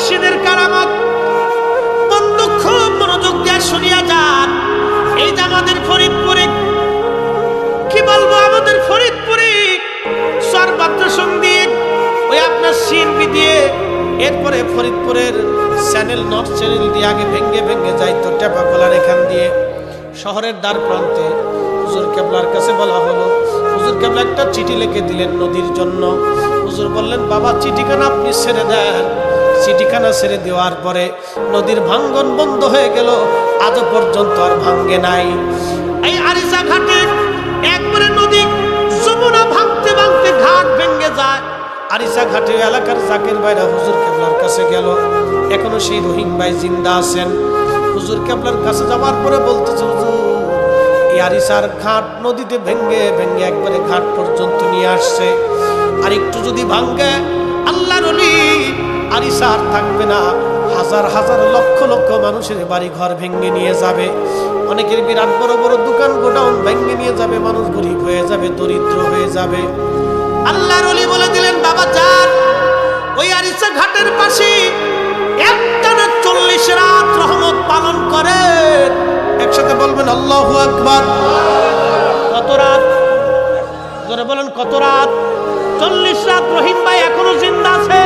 মুর্শিদের কারামত। খুব মনোযোগ দিয়ে শুনিয়া যান। এই যে আমাদের ফরিদপুরে, কি বলব, আমাদের ফরিদপুরে সর্বাত্র সংগীত। ওই আপনার সিনবি দিয়ে এরপরে ফরিদপুরের চ্যানেল, নর্থ চ্যানেল দিয়ে আগে ভেঙ্গে ভেঙ্গে যাইতো টেপা খোলার এখান দিয়ে। শহরের দ্বার প্রান্তে হুজুর কেবলার কাছে বলা হলো। হুজুর কেবলা একটা চিঠি লিখে দিলেন নদীর জন্য। হুজুর বললেন, বাবা, চিঠিখানা আপনি ছেড়ে দেন। চিঠিখানা ছেড়ে দেওয়ার পরে নদীর ভাঙ্গন বন্ধ হয়ে গেল। আজও পর্যন্ত আর ভাঙ্গে নাই। এই আরিসা ঘাটে একবারে নদী যমুনা ভাঙতে ভাঙতে ঘাট ভেঙে যায়। আরিসা ঘাটে এলাকার জাকের বাইরা হুজুর কেবলার কাছে গেল। এখনও সেই রহিম ভাই জিন্দা আছেন। হুজুর কেবলার কাছে যাওয়ার পরে বলতেছে, হুজুর, এই আরিসার ঘাট নদীতে ভেঙ্গে ভেঙ্গে একবারে ঘাট পর্যন্ত নিয়ে আসছে। আর একটু যদি ভাঙ্গে আল্লাহ রলি আরিসা আর থাকবে না। হাজার হাজার লক্ষ লক্ষ মানুষের বাড়ি ঘর ভেঙে নিয়ে যাবে। অনেকের বিরাট বড় বড় দোকান গোডাউন ভেঙে নিয়ে যাবে, মানুষ গরিব হয়ে যাবে, দরিদ্র হয়ে যাবে। আল্লাহর অলি বলে দিলেন, বাবা, যান। ওই আরিসা ঘাটের পাশে একটানা চল্লিশ রাত রহমত পালন করেন। একসাথে বলবেন, আল্লাহ আকবার। কত রাত? জোরে বলেন, কত রাত? চল্লিশ রাত রহিম ভাই এখনও জিন্দা আছে।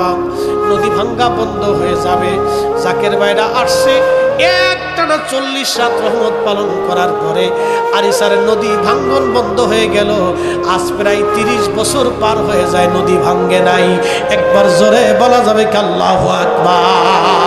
বাবা নদী ভাঙ্গা বন্ধ হয়ে যাবে। জাকের বাইরা আসছে। একটানা চল্লিশ রাত রহমত পালন করার পরে আরিসার নদী ভাঙ্গন বন্ধ হয়ে গেল। আজ প্রায় তিরিশ বছর পার হয়ে যায় নদী ভাঙ্গে নাই। একবার জোরে বলা যাবে কাল্লাহ আকবার।